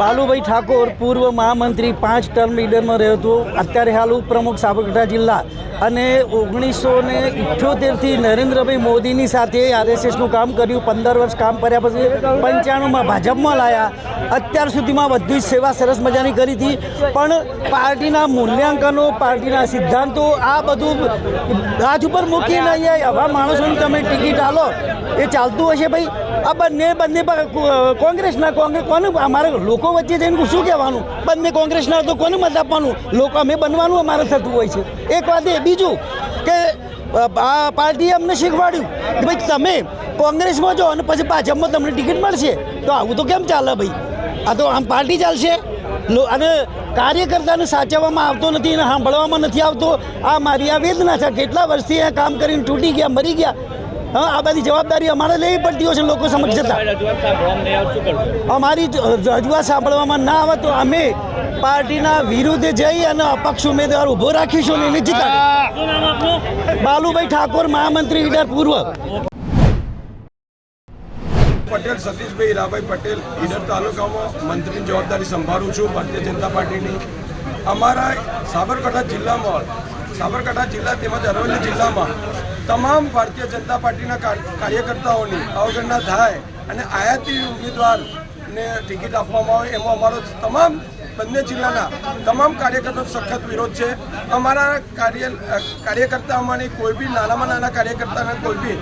બાલુભાઈ ઠાકોર પૂર્વ મહામંત્રી, પાંચ ટર્મ લીડરમાં રહ્યો હતો. અત્યારે હાલ ઉપપ્રમુખ સાબરકાંઠા જિલ્લા અને ઓગણીસો ને ઇઠ્યોતેરથી નરેન્દ્રભાઈ મોદીની સાથે આરએસએસનું કામ કર્યું. પંદર વર્ષ કામ કર્યા પછી પંચાણુંમાં ભાજપમાં લાયા. અત્યાર સુધીમાં બધી જ સેવા સરસ મજાની કરી હતી. પણ પાર્ટીના મૂલ્યાંકનો, પાર્ટીના સિદ્ધાંતો, આ બધું ગાજ ઉપર મૂકીને અહીંયા આવા માણસોને તમે ટિકિટ આલો, એ ચાલતું હશે ભાઈ? આ બંને બંને કોંગ્રેસના કોંગ્રેસ કોને, અમારે લોકો વચ્ચે જઈને શું કહેવાનું? બંને કોંગ્રેસના તો કોને મત આપવાનું? લોકો, અમે બનવાનું અમારે થતું હોય છે. એક વાત એ, બીજું કે આ પાર્ટીએ અમને શીખવાડ્યું કે ભાઈ તમે કોંગ્રેસમાં જો અને પછી ભાજપમાં તમને ટિકિટ મળશે. તો આવું તો કેમ ચાલે ભાઈ? આ તો આમ પાર્ટી ચાલશે. અને કાર્યકર્તાને સાચવવામાં આવતો નથી અને સાંભળવામાં નથી આવતો. આ મારી આ વેદના છે. કેટલા વર્ષથી આ કામ કરીને તૂટી ગયા, મરી ગયા. હા આ બધી જવાબદારી અમારે લેવી પડતી હોય છે લોકો સમક્ષ જતા. અમારી રજૂઆત સાંભળવામાં ના આવે તો અમે પાર્ટીના વિરુદ્ધ જઈ અને અપક્ષ ઉમેદવાર ઊભો રાખીશું ને એને આપનું? બાલુભાઈ ઠાકોર મહામંત્રી ઈડર પૂર્વ. પટેલ સતીશભાઈ હીરાભાઈ પટેલ ઈડર તાલુકામાં મંત્રીની જવાબદારી સંભાળું છું ભારતીય જનતા પાર્ટીની. અમારા સાબરકાંઠા જિલ્લામાં સાબરકાંઠા જિલ્લા તેમજ અરવલ્લી જિલ્લામાં તમામ ભારતીય જનતા પાર્ટીના કાર- કાર્યકર્તાઓની અવગણના થાય અને આયાતી ઉમેદવારને ટિકિટ આપવામાં આવે એમાં અમારો તમામ બંને જિલ્લાના તમામ કાર્યકર્તાઓ સખત વિરોધ છે. અમારા કાર્ય કાર્યકર્તાઓમાંની કોઈ બી નાનામાં નાના કાર્યકર્તાને કોઈ બી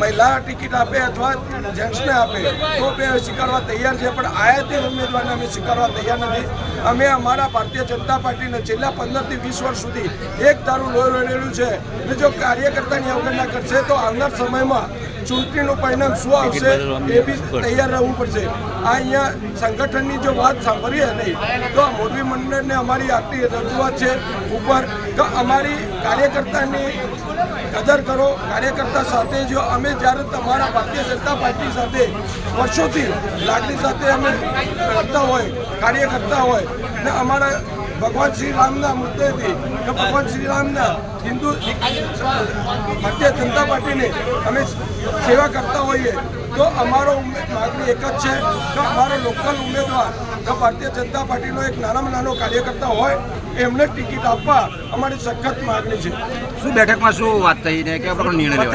મહિલા ટિકિટ આપે અથવા જેન્ટ્સને આપે તો બે સ્વીકારવા તૈયાર છે. પણ આયાતી ઉમેદવારને અમે સ્વીકારવા તૈયાર નથી. અમે અમારા ભારતીય જનતા પાર્ટીને છેલ્લા પંદરથી વીસ વર્ષ સુધી એક ધારું લોહી રહેલું છે. ને જો કાર્યકર્તાની અવગણના કરશે તો આવનાર સમયમાં ચૂંટણીનું પરિણામ શું આવશે એ બી તૈયાર રહેવું પડશે. આ અહીંયા સંગઠનની જો વાત સાંભળીએ નહીં, તો આ મોરબી મંડળને અમારી આટલી રજૂઆત છે ઉપર કે અમારી કાર્યકર્તાની કદર કરો. કાર્યકર્તા સાથે જો અમે જ્યારે તમારા ભારતીય જનતા પાર્ટી સાથે વર્ષોથી લાગણી સાથે અમે કરતા હોય કાર્ય કરતા હોય, ને અમારા ભગવાન શ્રી રામના મુદ્દેથી કે ભગવાન શ્રી રામના હિન્દુ ભારતીય જનતા પાર્ટીને અમે સેવા કરતા હોઈએ તો અમારો માગણી એક જ છે કે અમારો લોકલ ઉમેદવાર કે ભારતીય જનતા પાર્ટીનો એક નાનામાં નાનો કાર્યકર્તા હોય એમને ટિકિટ આપવા અમારી સખત માગણી છે. શું બેઠકમાં શું વાત થઈ ને કે આપણો નિર્ણય લેવાયો?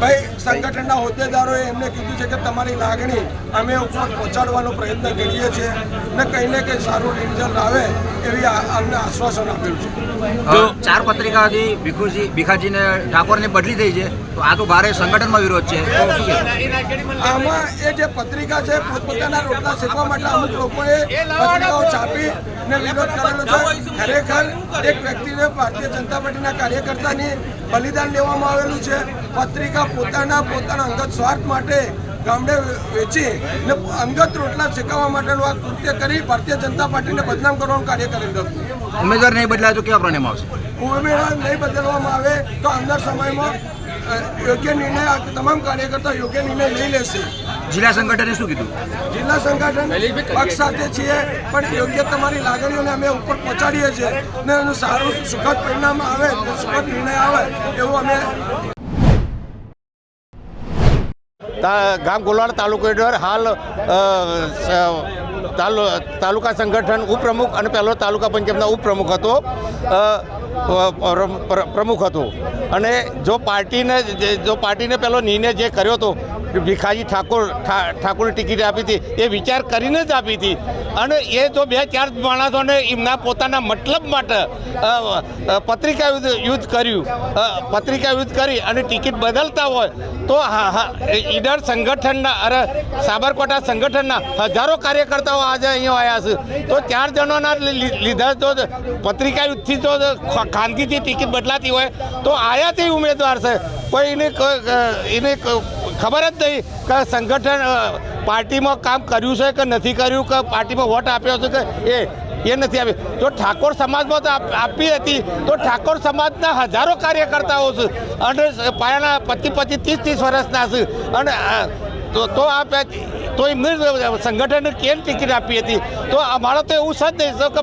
ભાઈ સંગઠનના હોદ્દેદારોએ એમને કીધું છે કે તમારી લાગણી અમે ઉપર પહોંચાડવાનો પ્રયત્ન કરીએ છીએ ને કંઈ ને કંઈ સારું રિઝલ્ટ આવે એવી અમને આશ્વાસન આપેલું છે. ચાર ચાર પત્રિકાથી ભીખુજી ભીખાજીને ઠાકોરની બદલી થઈ છે, તો આ તો ભારે સંગઠનમાં વિરોધ છે? આમાં એ જે પત્રિકા છે, પોતપોતાના રોટલા શેકવા માટે અમુક લોકોએ પત્રિકાઓ છાપી ને વિરોધ કરેલો છે. ખરેખર એક વ્યક્તિને ભારતીય જનતા પાર્ટીના કાર્યકર્તાની બલિદાન લેવામાં આવેલું છે. પત્રિકા પોતાના પોતાના અંગત સ્વાર્થ માટે ગામડે વેચી ને અંગત રોટલા શેકાવવા માટેનું આ કૃત્ય કરી ભારતીય જનતા પાર્ટીને બદનામ કરવાનું કાર્ય કરેલું હતું. ઉમેદવાર નહીં બદલાય તો કેવા પરિણામ આવશે? ઉમેદવાર નહીં બદલવામાં આવે તો અંદર સમયમાં યોગ્ય નિર્ણય તમામ કાર્યકર્તા યોગ્ય નિર્ણય લઈ લેશે. જિલ્લા સંગઠને શું કીધું? જિલ્લા સંગઠન પક્ષ સાથે છીએ પણ યોગ્ય તમારી લાગણીઓને અમે ઉપર પહોંચાડીએ છીએ ને એનું સારું સુખદ પરિણામ આવે સુખદ નિર્ણય આવે એવું અમે ગામ ગોલાડ તાલુકો હેઠળ હાલ તાલુ- તાલુકા સંગઠન ઉપપ્રમુખ અને પહેલો તાલુકા પંચાયતના ઉપપ્રમુખ હતો. પ્રમુખ હતો. અને જો પાર્ટીને જે- પાર્ટીને પેલો નિર્ણય જે કર્યો હતો, ભીખાજી ઠાકોર ઠાકોર ટિકિટ આપી હતી, એ વિચાર કરીને જ આપી હતી. અને એ જો બે, ચાર માણસોને એમના પોતાના મતલબ માટે પત્રિકા યુદ્ધ કર્યું. પત્રિકા યુદ્ધ કરી અને ટિકિટ બદલતા હોય, તો ઈડર સંગઠનના, અરે સાબરકોટા સંગઠનના હજારો કાર્યકર્તાઓ આજે અહીંયા આવ્યા છે. તો ચાર જણોના લીધા તો પત્રિકા યુદ્ધથી ખ- ખાનગીથી ટિકિટ બદલાતી હોય તો આયાથી ઉમેદવાર છે. કોઈ એને એને ખબર જ નહીં કે સંગઠન પાર્ટીમાં કામ કર્યું છે કે નથી કર્યું, કે પાર્ટીમાં વોટ આપ્યો છે કે એ એ નથી આપી જો ઠાકોર સમાજમાં તો આપ- હતી, તો ઠાકોર સમાજના હજારો કાર્યકર્તાઓ છે. અને પાયાના પચીસ પચીસ ત્રીસ ત્રીસ વર્ષના છે. અને તો આ તો એમને સંગઠને કેમ ટિકિટ આપી હતી? તો અમારો તો એવું છે જ નહીં કે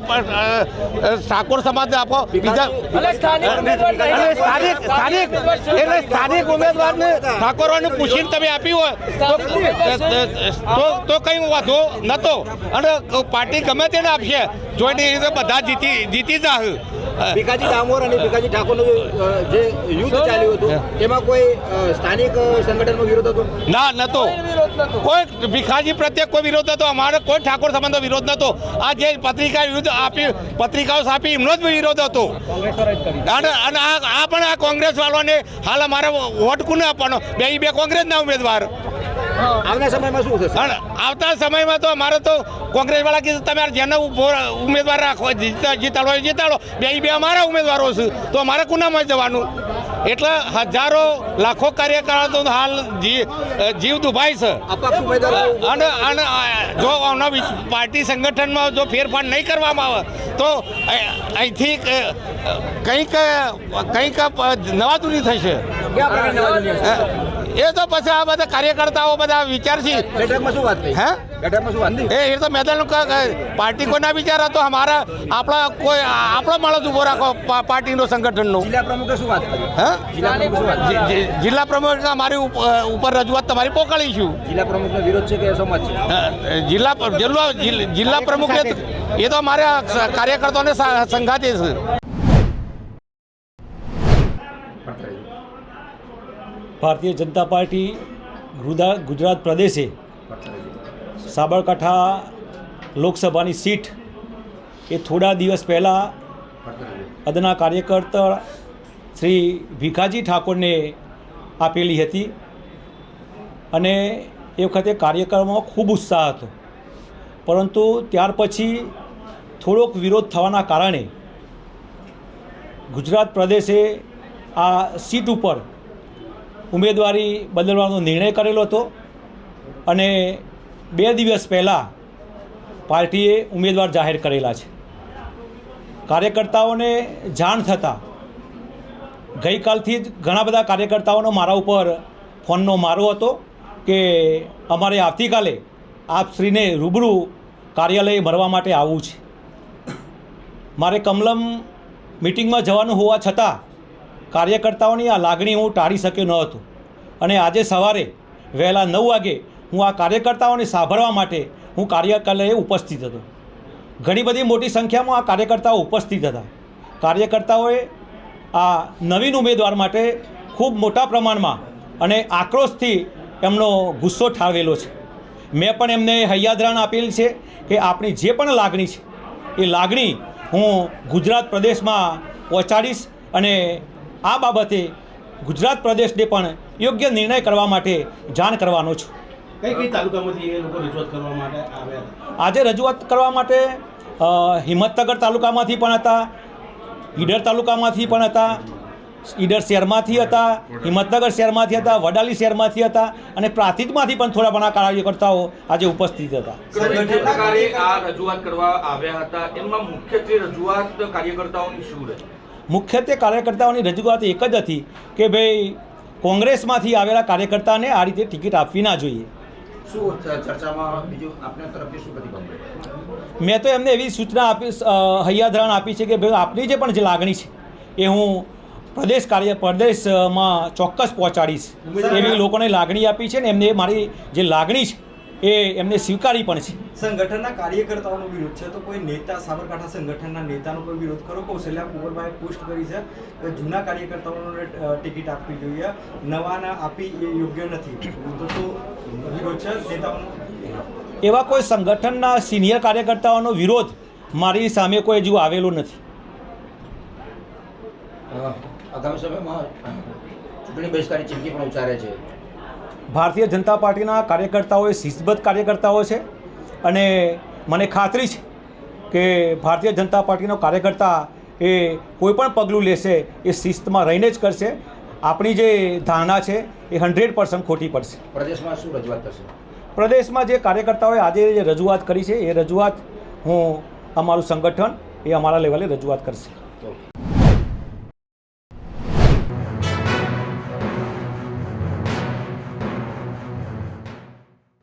ઠાકોર સમાજને આપો. બીજા સ્થાનિક સ્થાનિક એટલે સ્થાનિક ઉમેદવારને ઠાકોરોને પૂછીને તમે આપી હોય તો તો તો કંઈ વાંધો નહોતો અને પાર્ટી ગમે તેને આપશે. જોઈને એ બધા જીતી જીતી જાહ ભીખાજી ડામોર અને ભીખાજી ઠાકોરનું જે, યુદ્ધ ચાલ્યું હતું એમાં કોઈ સ્થાનિક સંગઠનનો વિરોધ હતો? ના નતો. કોઈ ભીખાજી પ્રત્યે કોઈ વિરોધ નતો. અમારો કોઈ ઠાકોર સંબંધો વિરોધ નતો. આ જે પત્રિકા વિરુદ્ધ આપી પત્રિકાઓ આપી એમનો જ વિરોધ હતો. અને અને આ આ પણ આ કોંગ્રેસ વાળાને હાલ અમારે વોટ કોને આપવાનો? બે બે કોંગ્રેસના ઉમેદવાર. આવનાર સમયમાં શું થશે? અને આવતા સમયમાં તો અમારે તો કોંગ્રેસ વાળા કીધું તમે જેને ઉમેદવાર રાખો જીતા જીતાડો એ જીતાડો. બે બે અમારા ઉમેદવારો છે. તો અમારે કુનામાં જવાનું? એટલે હજારો લાખો કાર્યકરો તો હાલ જી- જીવ દુભાય છે. અને અને જો આના પાર્ટી સંગઠનમાં જો ફેરફાર નહીં કરવામાં આવે તો અહીંથી કંઈક કંઈક થશે. નવા દુની છે? એ તો પછી આ બધા કાર્યકર્તાઓ બધા વિચારશી. બેઠકમાં શું વાત થઈ? હે? બેઠકમાં શું વાત એ એ તો મેદાન પાર્ટી કોના વિચાર હતો? અમારા આપણા કોઈ આપણો માણસ ઊભો રાખો પાર્ટીનો સંગઠનનો. જિલ્લા પ્રમુખે શું વાત કરી? હે? જિલ્લા પ્રમુખે અમારી ઉપર રજૂઆત તમારી પોકાળીશું. જિલ્લા પ્રમુખનો વિરોધ છે કે છે? જિલ્લા જિલ્લા પ્રમુખ એ તો- એ તો અમારે કાર્યકર્તાઓને સંઘાતે છે. ભારતીય જનતા પાર્ટી ગુદા ગુજરાત પ્રદેશે સાબરકાંઠા લોકસભાની સીટ એ થોડા દિવસ પહેલાં અદના કાર્યકર્તા શ્રી ભીખાજી ઠાકોરને આપેલી હતી અને એ વખતે કાર્યક્રમમાં ખૂબ ઉત્સાહ હતો. પરંતુ ત્યાર પછી થોડોક વિરોધ થવાના કારણે ગુજરાત પ્રદેશે આ સીટ ઉપર ઉમેદવારી બદલવાનો નિર્ણય કરેલો હતો અને બે દિવસ પહેલાં પાર્ટીએ ઉમેદવાર જાહેર કરેલા છે. કાર્યકર્તાઓને જાણ થતાં ગઈકાલથી જ ઘણા બધા કાર્યકર્તાઓનો મારા ઉપર ફોનનો મારો હતો કે અમારે આવતીકાલે આપ શ્રીને રૂબરૂ કાર્યાલય ભરવા માટે આવવું છે. મારે કમલમ મિટિંગમાં જવાનું હોવા છતાં કાર્યકર્તાઓની આ લાગણી હું ટાળી શક્યો ન હતો. અને આજે સવારે વહેલા નવ વાગે હું આ કાર્યકર્તાઓને સાંભળવા માટે હું કાર્યાલયે ઉપસ્થિત હતો. ઘણી બધી મોટી સંખ્યામાં આ કાર્યકર્તાઓ ઉપસ્થિત હતા. કાર્યકર્તાઓએ આ નવીન ઉમેદવાર માટે ખૂબ મોટા પ્રમાણમાં અને આક્રોશથી એમનો ગુસ્સો ઠાલવેલો છે. મેં પણ એમને હૈયાદરાણ આપેલ છે કે આપણી જે પણ લાગણી છે, એ લાગણી હું ગુજરાત પ્રદેશમાં પહોંચાડીશ અને આ બાબતે ગુજરાત પ્રદેશને પણ યોગ્ય નિર્ણય કરવા માટે જાણ કરવાનો છું. કઈ કઈ તાલુકામાંથી એ લોકો રજૂઆત કરવા માટે આવ્યા આજે રજૂઆત કરવા માટે હિંમતનગર તાલુકામાંથી પણ હતા ઈડર તાલુકામાંથી પણ હતા ઈડર શહેરમાંથી હતા હિંમતનગર શહેરમાંથી હતા વડાલી શહેરમાંથી હતા અને પ્રાંતિજમાંથી પણ થોડા ઘણા કાર્યકર્તાઓ આજે ઉપસ્થિત હતા. આ રજૂઆત કરવા આવ્યા હતા? એમાં મુખ્યત્વે રજૂઆત કાર્યકર્તાઓની શું રહી? મુખ્યત્વે કાર્યકર્તાઓની રજૂઆત એક જ હતી કે ભાઈ કોંગ્રેસમાંથી આવેલા કાર્યકર્તાને આ રીતે ટિકિટ આપવી ના જોઈએ? મેં તો એમને એવી સૂચના આપી હૈયાધરાણ આપી છે કે ભાઈ આપની જે પણ જે લાગણી છે એ હું પ્રદેશ કાર્ય પ્રદેશમાં ચોક્કસ પહોંચાડીશ એવી લોકોને લાગણી આપી છે ને એમને મારી જે લાગણી છે એ એમને સ્વીકારી પણ છે. સંગઠનના કાર્યકર્તાઓનો વિરોધ છે. તો કોઈ નેતા સાબરકાંઠા સંગઠનના નેતાનો કોઈ વિરોધ કરો? કૌશલ્યા કુંવરભાઈએ પોસ્ટ કરી છે કે જૂના કાર્યકર્તાઓને ટિકિટ આપવી જોઈએ. નવાના આપી એ યોગ્ય નથી. તો શું વિરોધ છે નેતાઓનો? એવા કોઈ સંગઠનના સિનિયર કાર્યકર્તાઓનો વિરોધ મારી સામે કોઈ હજુ આવેલો નથી. આગામી સમયમાં ચૂંટણી બહિષ્કારની ચીમકી પણ ઉચ્ચારે છે. ભારતીય જનતા પાર્ટીના કાર્યકર્તાઓ એ શિસ્તબદ્ધ કાર્યકર્તાઓ છે. અને મને ખાતરી છે કે ભારતીય જનતા પાર્ટીનો કાર્યકર્તા એ કોઈ પણ પગલું લેશે એ શિસ્તમાં રહીને જ કરશે. આપણી જે ધારણા છે એ હંડ્રેડ પર્સન્ટ ખોટી પડશે. પ્રદેશમાં શું રજૂઆત થશે? પ્રદેશમાં જે કાર્યકર્તાઓએ આજે જે રજૂઆત કરી છે એ રજૂઆત હું અમારું સંગઠન એ અમારા લેવલે રજૂઆત કરશે.